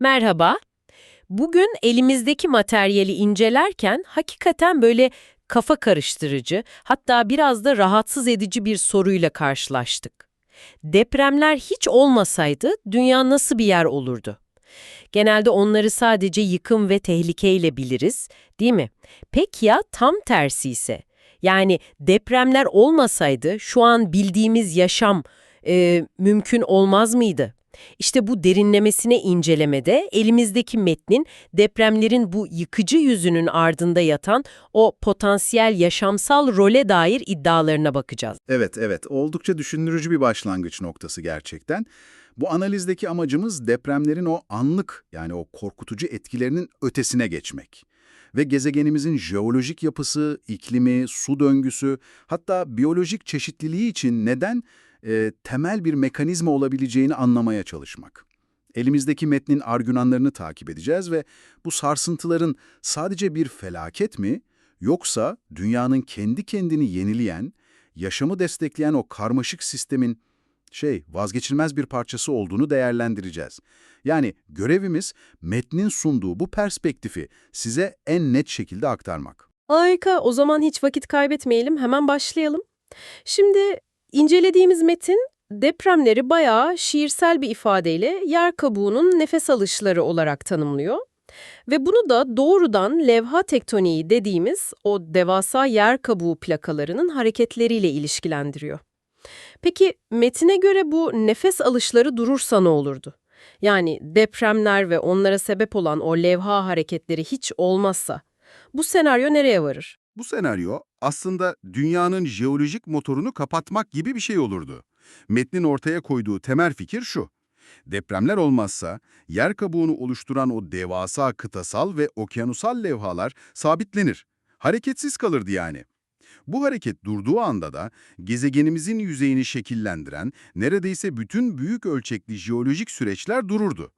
Merhaba. Bugün elimizdeki materyali incelerken hakikaten böyle kafa karıştırıcı, hatta biraz da rahatsız edici bir soruyla karşılaştık. Depremler hiç olmasaydı dünya nasıl bir yer olurdu? Genelde onları sadece yıkım ve tehlikeyle biliriz, değil mi? Peki ya tam tersi ise? Yani depremler olmasaydı şu an bildiğimiz yaşam e, mümkün olmaz mıydı? İşte bu derinlemesine incelemede elimizdeki metnin depremlerin bu yıkıcı yüzünün ardında yatan o potansiyel yaşamsal role dair iddialarına bakacağız. Evet, evet. Oldukça düşündürücü bir başlangıç noktası gerçekten. Bu analizdeki amacımız depremlerin o anlık yani o korkutucu etkilerinin ötesine geçmek. Ve gezegenimizin jeolojik yapısı, iklimi, su döngüsü, hatta biyolojik çeşitliliği için neden e, temel bir mekanizma olabileceğini anlamaya çalışmak. Elimizdeki metnin argümanlarını takip edeceğiz ve bu sarsıntıların sadece bir felaket mi, yoksa dünyanın kendi kendini yenileyen, yaşamı destekleyen o karmaşık sistemin şey vazgeçilmez bir parçası olduğunu değerlendireceğiz. Yani görevimiz metnin sunduğu bu perspektifi size en net şekilde aktarmak. Harika, o zaman hiç vakit kaybetmeyelim, hemen başlayalım. Şimdi incelediğimiz metin depremleri bayağı şiirsel bir ifadeyle yer kabuğunun nefes alışları olarak tanımlıyor. Ve bunu da doğrudan levha tektoniği dediğimiz o devasa yer kabuğu plakalarının hareketleriyle ilişkilendiriyor. Peki metine göre bu nefes alışları durursa ne olurdu? Yani depremler ve onlara sebep olan o levha hareketleri hiç olmazsa bu senaryo nereye varır? Bu senaryo aslında dünyanın jeolojik motorunu kapatmak gibi bir şey olurdu. Metnin ortaya koyduğu temel fikir şu. Depremler olmazsa yer kabuğunu oluşturan o devasa kıtasal ve okyanusal levhalar sabitlenir. Hareketsiz kalırdı yani. Bu hareket durduğu anda da gezegenimizin yüzeyini şekillendiren neredeyse bütün büyük ölçekli jeolojik süreçler dururdu.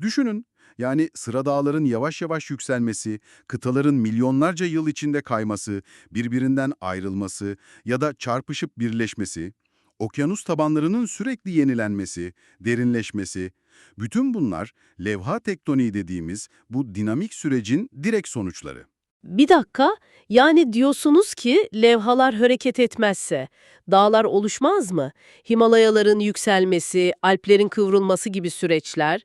Düşünün, yani sıra dağların yavaş yavaş yükselmesi, kıtaların milyonlarca yıl içinde kayması, birbirinden ayrılması ya da çarpışıp birleşmesi, okyanus tabanlarının sürekli yenilenmesi, derinleşmesi, bütün bunlar levha tektoniği dediğimiz bu dinamik sürecin direkt sonuçları. Bir dakika, yani diyorsunuz ki levhalar hareket etmezse dağlar oluşmaz mı? Himalayaların yükselmesi, Alplerin kıvrılması gibi süreçler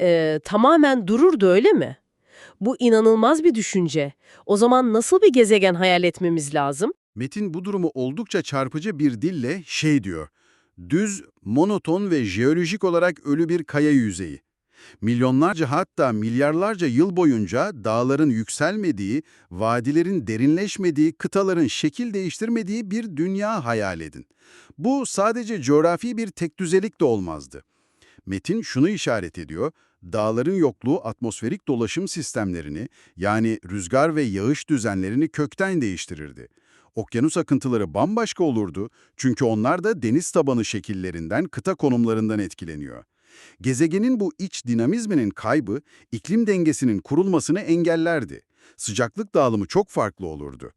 e, tamamen dururdu öyle mi? Bu inanılmaz bir düşünce. O zaman nasıl bir gezegen hayal etmemiz lazım? Metin bu durumu oldukça çarpıcı bir dille şey diyor. Düz, monoton ve jeolojik olarak ölü bir kaya yüzeyi. Milyonlarca hatta milyarlarca yıl boyunca dağların yükselmediği, vadilerin derinleşmediği, kıtaların şekil değiştirmediği bir dünya hayal edin. Bu sadece coğrafi bir tekdüzelik de olmazdı. Metin şunu işaret ediyor, dağların yokluğu atmosferik dolaşım sistemlerini yani rüzgar ve yağış düzenlerini kökten değiştirirdi. Okyanus akıntıları bambaşka olurdu çünkü onlar da deniz tabanı şekillerinden, kıta konumlarından etkileniyor. Gezegenin bu iç dinamizminin kaybı iklim dengesinin kurulmasını engellerdi. Sıcaklık dağılımı çok farklı olurdu.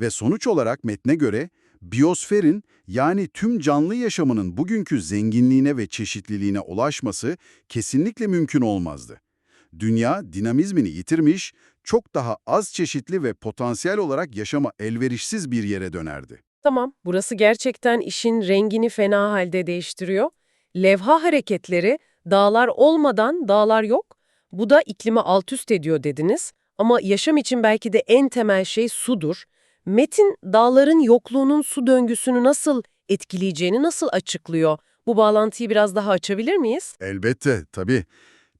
Ve sonuç olarak metne göre biyosferin yani tüm canlı yaşamının bugünkü zenginliğine ve çeşitliliğine ulaşması kesinlikle mümkün olmazdı. Dünya dinamizmini yitirmiş, çok daha az çeşitli ve potansiyel olarak yaşama elverişsiz bir yere dönerdi. Tamam, burası gerçekten işin rengini fena halde değiştiriyor. Levha hareketleri, dağlar olmadan dağlar yok. Bu da iklimi alt üst ediyor dediniz. Ama yaşam için belki de en temel şey sudur. Metin, dağların yokluğunun su döngüsünü nasıl etkileyeceğini nasıl açıklıyor? Bu bağlantıyı biraz daha açabilir miyiz? Elbette, tabii.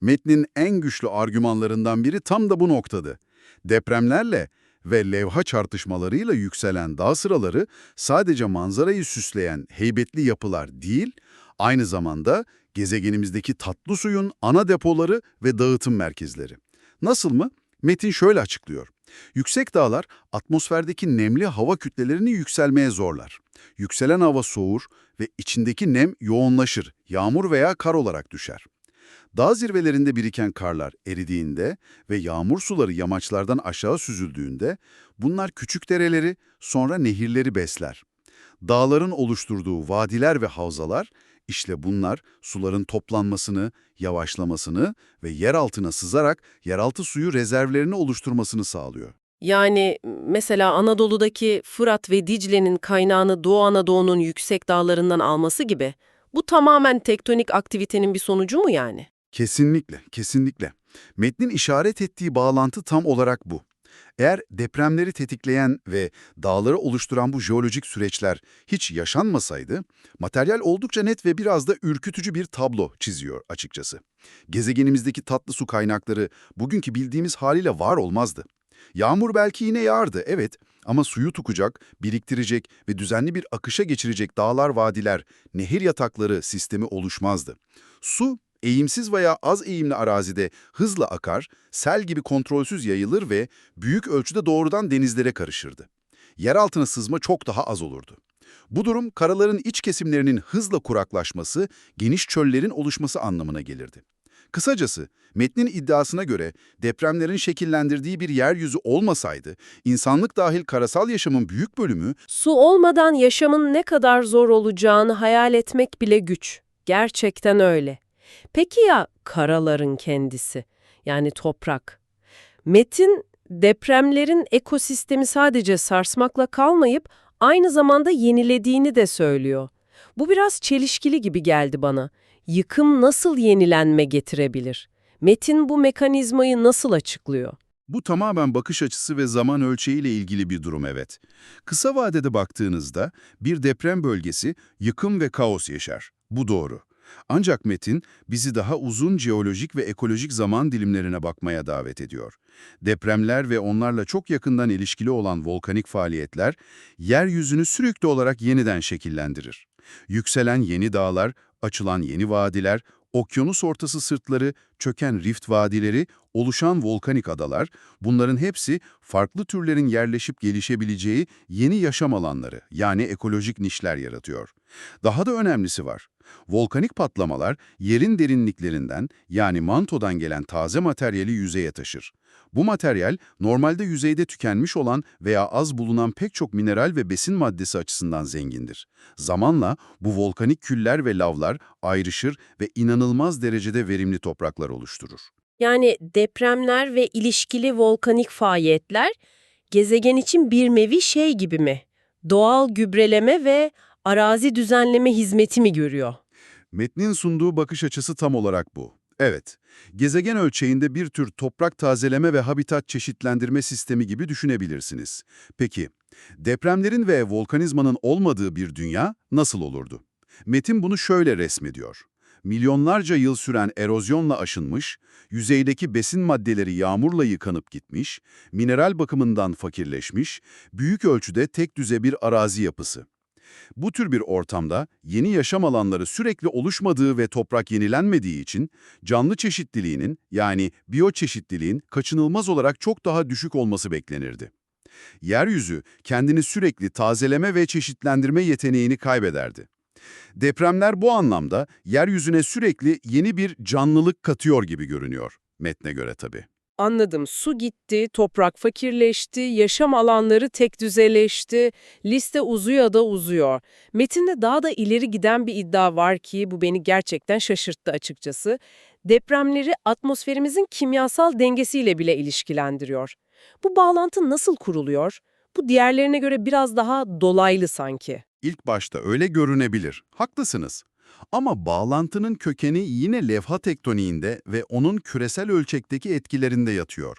Metnin en güçlü argümanlarından biri tam da bu noktadı. Depremlerle ve levha çarpışmalarıyla yükselen dağ sıraları sadece manzarayı süsleyen heybetli yapılar değil, aynı zamanda gezegenimizdeki tatlı suyun ana depoları ve dağıtım merkezleri. Nasıl mı? Metin şöyle açıklıyor. Yüksek dağlar atmosferdeki nemli hava kütlelerini yükselmeye zorlar. Yükselen hava soğur ve içindeki nem yoğunlaşır, yağmur veya kar olarak düşer. Dağ zirvelerinde biriken karlar eridiğinde ve yağmur suları yamaçlardan aşağı süzüldüğünde bunlar küçük dereleri sonra nehirleri besler. Dağların oluşturduğu vadiler ve havzalar İşte bunlar suların toplanmasını, yavaşlamasını ve yer altına sızarak yeraltı suyu rezervlerini oluşturmasını sağlıyor. Yani mesela Anadolu'daki Fırat ve Dicle'nin kaynağını Doğu Anadolu'nun yüksek dağlarından alması gibi. Bu tamamen tektonik aktivitenin bir sonucu mu yani? Kesinlikle, kesinlikle. Metnin işaret ettiği bağlantı tam olarak bu. Eğer depremleri tetikleyen ve dağları oluşturan bu jeolojik süreçler hiç yaşanmasaydı, materyal oldukça net ve biraz da ürkütücü bir tablo çiziyor açıkçası. Gezegenimizdeki tatlı su kaynakları bugünkü bildiğimiz haliyle var olmazdı. Yağmur belki yine yağardı, evet ama suyu tukacak, biriktirecek ve düzenli bir akışa geçirecek dağlar, vadiler, nehir yatakları sistemi oluşmazdı. Su eğimsiz veya az eğimli arazide hızla akar, sel gibi kontrolsüz yayılır ve büyük ölçüde doğrudan denizlere karışırdı. Yer altına sızma çok daha az olurdu. Bu durum karaların iç kesimlerinin hızla kuraklaşması, geniş çöllerin oluşması anlamına gelirdi. Kısacası, metnin iddiasına göre depremlerin şekillendirdiği bir yeryüzü olmasaydı, insanlık dahil karasal yaşamın büyük bölümü Su olmadan yaşamın ne kadar zor olacağını hayal etmek bile güç. Gerçekten öyle. Peki ya karaların kendisi? Yani toprak? Metin, depremlerin ekosistemi sadece sarsmakla kalmayıp aynı zamanda yenilediğini de söylüyor. Bu biraz çelişkili gibi geldi bana. Yıkım nasıl yenilenme getirebilir? Metin bu mekanizmayı nasıl açıklıyor? Bu tamamen bakış açısı ve zaman ölçeğiyle ilgili bir durum evet. Kısa vadede baktığınızda bir deprem bölgesi yıkım ve kaos yaşar. Bu doğru. Ancak metin bizi daha uzun jeolojik ve ekolojik zaman dilimlerine bakmaya davet ediyor. Depremler ve onlarla çok yakından ilişkili olan volkanik faaliyetler yeryüzünü sürekli olarak yeniden şekillendirir. Yükselen yeni dağlar, açılan yeni vadiler, okyanus ortası sırtları, çöken rift vadileri, oluşan volkanik adalar, bunların hepsi farklı türlerin yerleşip gelişebileceği yeni yaşam alanları, yani ekolojik nişler yaratıyor. Daha da önemlisi var. Volkanik patlamalar yerin derinliklerinden yani mantodan gelen taze materyali yüzeye taşır. Bu materyal normalde yüzeyde tükenmiş olan veya az bulunan pek çok mineral ve besin maddesi açısından zengindir. Zamanla bu volkanik küller ve lavlar ayrışır ve inanılmaz derecede verimli topraklar oluşturur. Yani depremler ve ilişkili volkanik faaliyetler gezegen için bir nevi şey gibi mi? Doğal gübreleme ve arazi düzenleme hizmeti mi görüyor? Metnin sunduğu bakış açısı tam olarak bu. Evet, gezegen ölçeğinde bir tür toprak tazeleme ve habitat çeşitlendirme sistemi gibi düşünebilirsiniz. Peki, depremlerin ve volkanizmanın olmadığı bir dünya nasıl olurdu? Metin bunu şöyle resmediyor. Milyonlarca yıl süren erozyonla aşınmış, yüzeydeki besin maddeleri yağmurla yıkanıp gitmiş, mineral bakımından fakirleşmiş, büyük ölçüde tek düze bir arazi yapısı. Bu tür bir ortamda yeni yaşam alanları sürekli oluşmadığı ve toprak yenilenmediği için canlı çeşitliliğinin yani biyoçeşitliliğin kaçınılmaz olarak çok daha düşük olması beklenirdi. Yeryüzü kendini sürekli tazeleme ve çeşitlendirme yeteneğini kaybederdi. Depremler bu anlamda yeryüzüne sürekli yeni bir canlılık katıyor gibi görünüyor, metne göre tabii. Anladım. Su gitti, toprak fakirleşti, yaşam alanları tek düzeleşti, liste uzuyor da uzuyor. Metinde daha da ileri giden bir iddia var ki bu beni gerçekten şaşırttı açıkçası. Depremleri atmosferimizin kimyasal dengesiyle bile ilişkilendiriyor. Bu bağlantı nasıl kuruluyor? Bu diğerlerine göre biraz daha dolaylı sanki. İlk başta öyle görünebilir. Haklısınız. Ama bağlantının kökeni yine levha tektoniğinde ve onun küresel ölçekteki etkilerinde yatıyor.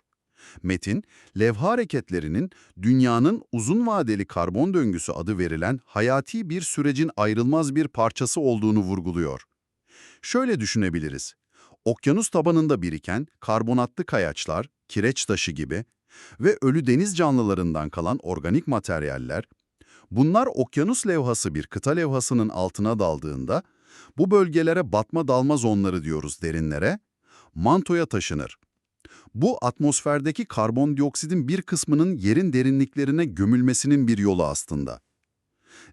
Metin, levha hareketlerinin dünyanın uzun vadeli karbon döngüsü adı verilen hayati bir sürecin ayrılmaz bir parçası olduğunu vurguluyor. Şöyle düşünebiliriz. Okyanus tabanında biriken karbonatlı kayaçlar, kireç taşı gibi ve ölü deniz canlılarından kalan organik materyaller, bunlar okyanus levhası bir kıta levhasının altına daldığında, bu bölgelere batma dalma zonları diyoruz derinlere, mantoya taşınır. Bu atmosferdeki karbondioksitin bir kısmının yerin derinliklerine gömülmesinin bir yolu aslında.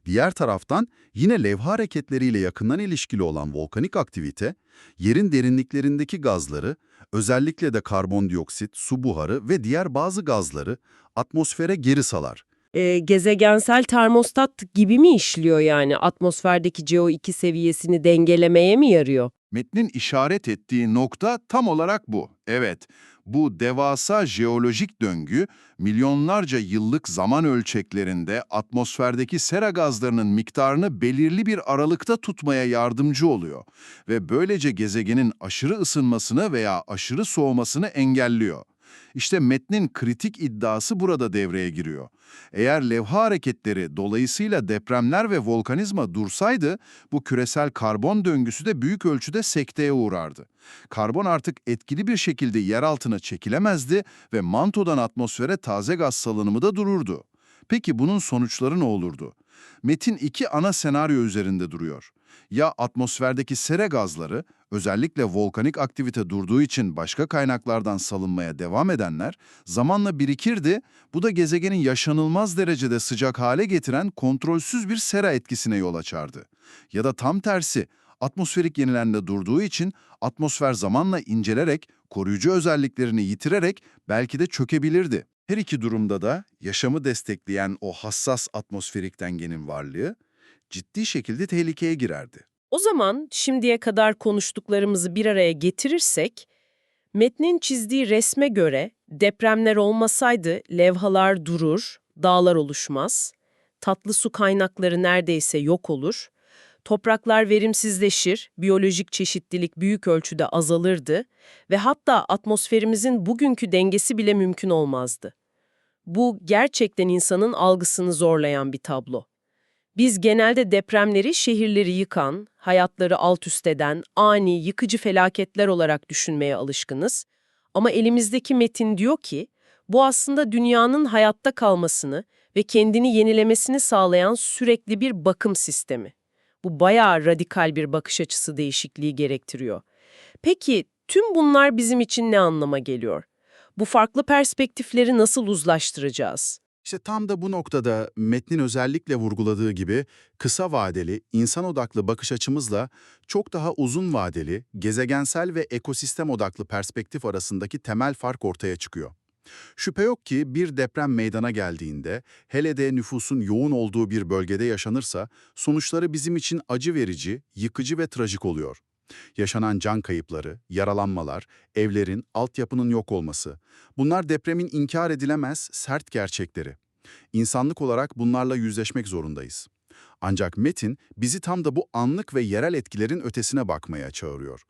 Diğer taraftan yine levha hareketleriyle yakından ilişkili olan volkanik aktivite, yerin derinliklerindeki gazları, özellikle de karbondioksit, su buharı ve diğer bazı gazları atmosfere geri salar e, gezegensel termostat gibi mi işliyor yani? Atmosferdeki CO2 seviyesini dengelemeye mi yarıyor? Metnin işaret ettiği nokta tam olarak bu. Evet, bu devasa jeolojik döngü milyonlarca yıllık zaman ölçeklerinde atmosferdeki sera gazlarının miktarını belirli bir aralıkta tutmaya yardımcı oluyor ve böylece gezegenin aşırı ısınmasını veya aşırı soğumasını engelliyor. İşte metnin kritik iddiası burada devreye giriyor. Eğer levha hareketleri dolayısıyla depremler ve volkanizma dursaydı bu küresel karbon döngüsü de büyük ölçüde sekteye uğrardı. Karbon artık etkili bir şekilde yer altına çekilemezdi ve mantodan atmosfere taze gaz salınımı da dururdu. Peki bunun sonuçları ne olurdu? Metin iki ana senaryo üzerinde duruyor. Ya atmosferdeki sera gazları, özellikle volkanik aktivite durduğu için başka kaynaklardan salınmaya devam edenler, zamanla birikirdi, bu da gezegenin yaşanılmaz derecede sıcak hale getiren kontrolsüz bir sera etkisine yol açardı. Ya da tam tersi, atmosferik yenilenme durduğu için atmosfer zamanla incelerek, koruyucu özelliklerini yitirerek belki de çökebilirdi. Her iki durumda da yaşamı destekleyen o hassas atmosferik dengenin varlığı ciddi şekilde tehlikeye girerdi. O zaman şimdiye kadar konuştuklarımızı bir araya getirirsek, metnin çizdiği resme göre depremler olmasaydı levhalar durur, dağlar oluşmaz, tatlı su kaynakları neredeyse yok olur, topraklar verimsizleşir, biyolojik çeşitlilik büyük ölçüde azalırdı ve hatta atmosferimizin bugünkü dengesi bile mümkün olmazdı. Bu gerçekten insanın algısını zorlayan bir tablo. Biz genelde depremleri şehirleri yıkan, hayatları alt üst eden, ani, yıkıcı felaketler olarak düşünmeye alışkınız. Ama elimizdeki metin diyor ki, bu aslında dünyanın hayatta kalmasını ve kendini yenilemesini sağlayan sürekli bir bakım sistemi. Bu bayağı radikal bir bakış açısı değişikliği gerektiriyor. Peki tüm bunlar bizim için ne anlama geliyor? Bu farklı perspektifleri nasıl uzlaştıracağız? İşte tam da bu noktada metnin özellikle vurguladığı gibi kısa vadeli, insan odaklı bakış açımızla çok daha uzun vadeli, gezegensel ve ekosistem odaklı perspektif arasındaki temel fark ortaya çıkıyor. Şüphe yok ki bir deprem meydana geldiğinde, hele de nüfusun yoğun olduğu bir bölgede yaşanırsa, sonuçları bizim için acı verici, yıkıcı ve trajik oluyor. Yaşanan can kayıpları, yaralanmalar, evlerin, altyapının yok olması, bunlar depremin inkar edilemez sert gerçekleri. İnsanlık olarak bunlarla yüzleşmek zorundayız. Ancak metin bizi tam da bu anlık ve yerel etkilerin ötesine bakmaya çağırıyor.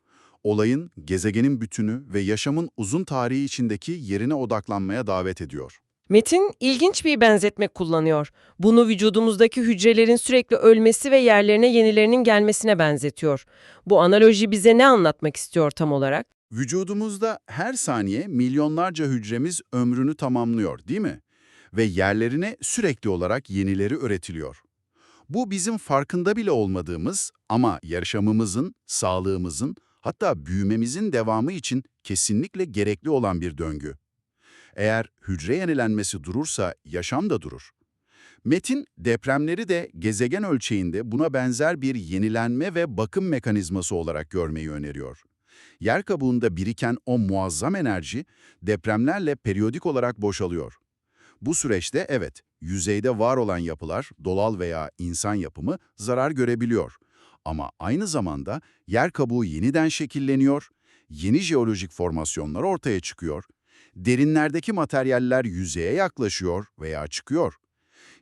Olayın, gezegenin bütünü ve yaşamın uzun tarihi içindeki yerine odaklanmaya davet ediyor. Metin ilginç bir benzetme kullanıyor. Bunu vücudumuzdaki hücrelerin sürekli ölmesi ve yerlerine yenilerinin gelmesine benzetiyor. Bu analoji bize ne anlatmak istiyor tam olarak? Vücudumuzda her saniye milyonlarca hücremiz ömrünü tamamlıyor, değil mi? Ve yerlerine sürekli olarak yenileri üretiliyor. Bu bizim farkında bile olmadığımız ama yaşamımızın, sağlığımızın, hatta büyümemizin devamı için kesinlikle gerekli olan bir döngü. Eğer hücre yenilenmesi durursa yaşam da durur. Metin, depremleri de gezegen ölçeğinde buna benzer bir yenilenme ve bakım mekanizması olarak görmeyi öneriyor. Yer kabuğunda biriken o muazzam enerji depremlerle periyodik olarak boşalıyor. Bu süreçte evet, yüzeyde var olan yapılar, doğal veya insan yapımı zarar görebiliyor. Ama aynı zamanda yer kabuğu yeniden şekilleniyor, yeni jeolojik formasyonlar ortaya çıkıyor, derinlerdeki materyaller yüzeye yaklaşıyor veya çıkıyor.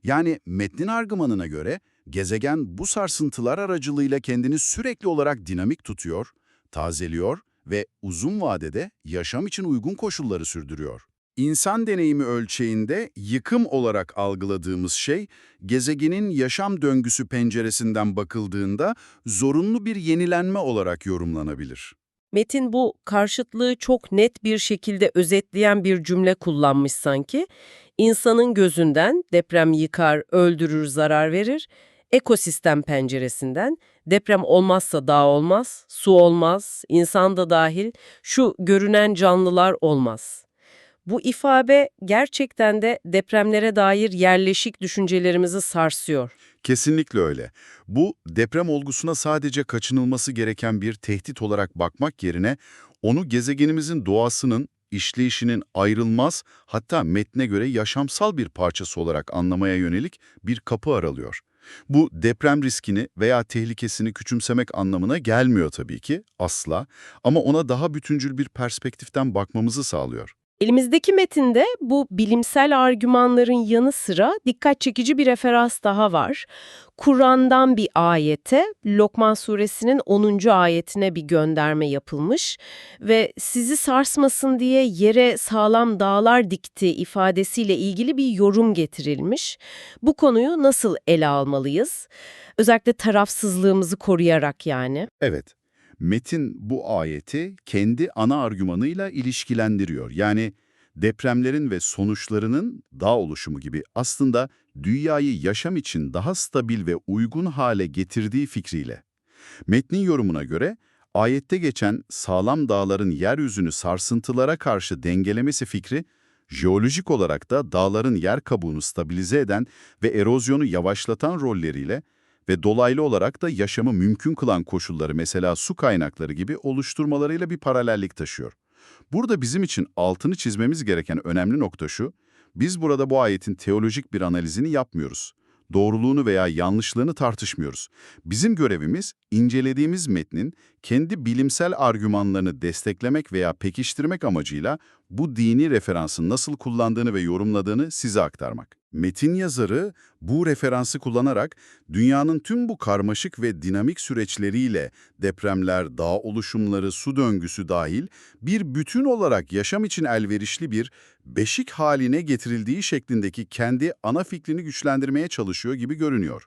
Yani metnin argümanına göre gezegen bu sarsıntılar aracılığıyla kendini sürekli olarak dinamik tutuyor, tazeliyor ve uzun vadede yaşam için uygun koşulları sürdürüyor. İnsan deneyimi ölçeğinde yıkım olarak algıladığımız şey, gezegenin yaşam döngüsü penceresinden bakıldığında zorunlu bir yenilenme olarak yorumlanabilir. Metin bu karşıtlığı çok net bir şekilde özetleyen bir cümle kullanmış sanki. İnsanın gözünden deprem yıkar, öldürür, zarar verir. Ekosistem penceresinden deprem olmazsa dağ olmaz, su olmaz, insan da dahil şu görünen canlılar olmaz. Bu ifade gerçekten de depremlere dair yerleşik düşüncelerimizi sarsıyor. Kesinlikle öyle. Bu deprem olgusuna sadece kaçınılması gereken bir tehdit olarak bakmak yerine onu gezegenimizin doğasının, işleyişinin ayrılmaz, hatta metne göre yaşamsal bir parçası olarak anlamaya yönelik bir kapı aralıyor. Bu deprem riskini veya tehlikesini küçümsemek anlamına gelmiyor tabii ki, asla. Ama ona daha bütüncül bir perspektiften bakmamızı sağlıyor. Elimizdeki metinde bu bilimsel argümanların yanı sıra dikkat çekici bir referans daha var. Kur'an'dan bir ayete, Lokman suresinin 10. ayetine bir gönderme yapılmış ve sizi sarsmasın diye yere sağlam dağlar dikti ifadesiyle ilgili bir yorum getirilmiş. Bu konuyu nasıl ele almalıyız? Özellikle tarafsızlığımızı koruyarak yani. Evet, metin bu ayeti kendi ana argümanıyla ilişkilendiriyor. Yani depremlerin ve sonuçlarının dağ oluşumu gibi aslında dünyayı yaşam için daha stabil ve uygun hale getirdiği fikriyle. Metnin yorumuna göre ayette geçen sağlam dağların yeryüzünü sarsıntılara karşı dengelemesi fikri, jeolojik olarak da dağların yer kabuğunu stabilize eden ve erozyonu yavaşlatan rolleriyle ve dolaylı olarak da yaşamı mümkün kılan koşulları mesela su kaynakları gibi oluşturmalarıyla bir paralellik taşıyor. Burada bizim için altını çizmemiz gereken önemli nokta şu, biz burada bu ayetin teolojik bir analizini yapmıyoruz. Doğruluğunu veya yanlışlığını tartışmıyoruz. Bizim görevimiz, incelediğimiz metnin kendi bilimsel argümanlarını desteklemek veya pekiştirmek amacıyla bu dini referansın nasıl kullandığını ve yorumladığını size aktarmak. Metin yazarı bu referansı kullanarak dünyanın tüm bu karmaşık ve dinamik süreçleriyle depremler, dağ oluşumları, su döngüsü dahil bir bütün olarak yaşam için elverişli bir beşik haline getirildiği şeklindeki kendi ana fikrini güçlendirmeye çalışıyor gibi görünüyor.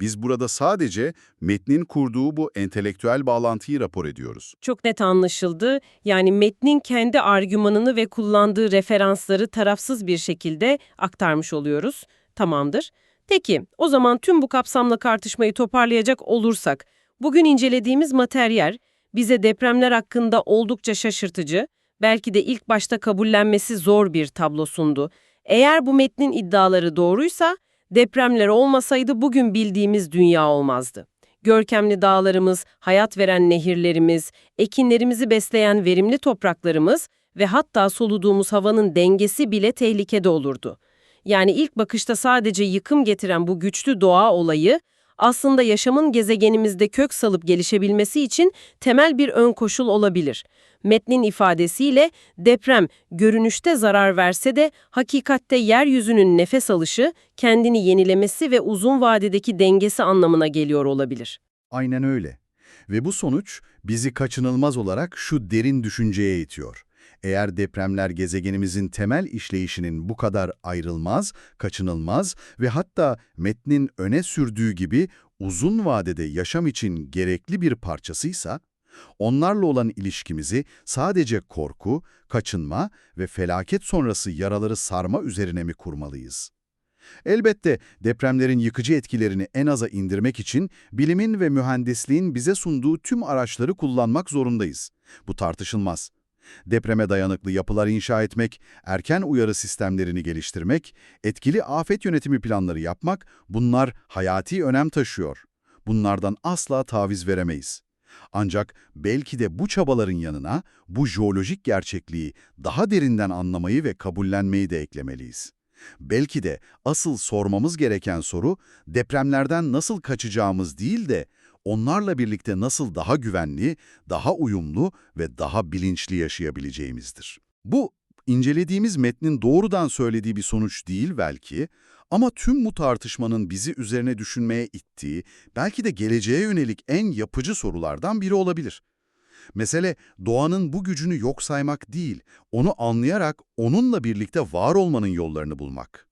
Biz burada sadece metnin kurduğu bu entelektüel bağlantıyı rapor ediyoruz. Çok net anlaşıldı. Yani metnin kendi argümanını ve kullandığı referansları tarafsız bir şekilde aktarmış oluyoruz. Tamamdır. Peki, o zaman tüm bu kapsamlı tartışmayı toparlayacak olursak, bugün incelediğimiz materyal bize depremler hakkında oldukça şaşırtıcı, belki de ilk başta kabullenmesi zor bir tablo sundu. Eğer bu metnin iddiaları doğruysa, depremler olmasaydı bugün bildiğimiz dünya olmazdı. Görkemli dağlarımız, hayat veren nehirlerimiz, ekinlerimizi besleyen verimli topraklarımız ve hatta soluduğumuz havanın dengesi bile tehlikede olurdu. Yani ilk bakışta sadece yıkım getiren bu güçlü doğa olayı aslında yaşamın gezegenimizde kök salıp gelişebilmesi için temel bir ön koşul olabilir. Metnin ifadesiyle deprem görünüşte zarar verse de hakikatte yeryüzünün nefes alışı, kendini yenilemesi ve uzun vadedeki dengesi anlamına geliyor olabilir. Aynen öyle. Ve bu sonuç bizi kaçınılmaz olarak şu derin düşünceye itiyor. Eğer depremler gezegenimizin temel işleyişinin bu kadar ayrılmaz, kaçınılmaz ve hatta metnin öne sürdüğü gibi uzun vadede yaşam için gerekli bir parçasıysa, onlarla olan ilişkimizi sadece korku, kaçınma ve felaket sonrası yaraları sarma üzerine mi kurmalıyız? Elbette depremlerin yıkıcı etkilerini en aza indirmek için bilimin ve mühendisliğin bize sunduğu tüm araçları kullanmak zorundayız. Bu tartışılmaz. Depreme dayanıklı yapılar inşa etmek, erken uyarı sistemlerini geliştirmek, etkili afet yönetimi planları yapmak bunlar hayati önem taşıyor. Bunlardan asla taviz veremeyiz. Ancak belki de bu çabaların yanına bu jeolojik gerçekliği daha derinden anlamayı ve kabullenmeyi de eklemeliyiz. Belki de asıl sormamız gereken soru depremlerden nasıl kaçacağımız değil de onlarla birlikte nasıl daha güvenli, daha uyumlu ve daha bilinçli yaşayabileceğimizdir. Bu, incelediğimiz metnin doğrudan söylediği bir sonuç değil belki ama tüm bu tartışmanın bizi üzerine düşünmeye ittiği, belki de geleceğe yönelik en yapıcı sorulardan biri olabilir. Mesele doğanın bu gücünü yok saymak değil, onu anlayarak onunla birlikte var olmanın yollarını bulmak.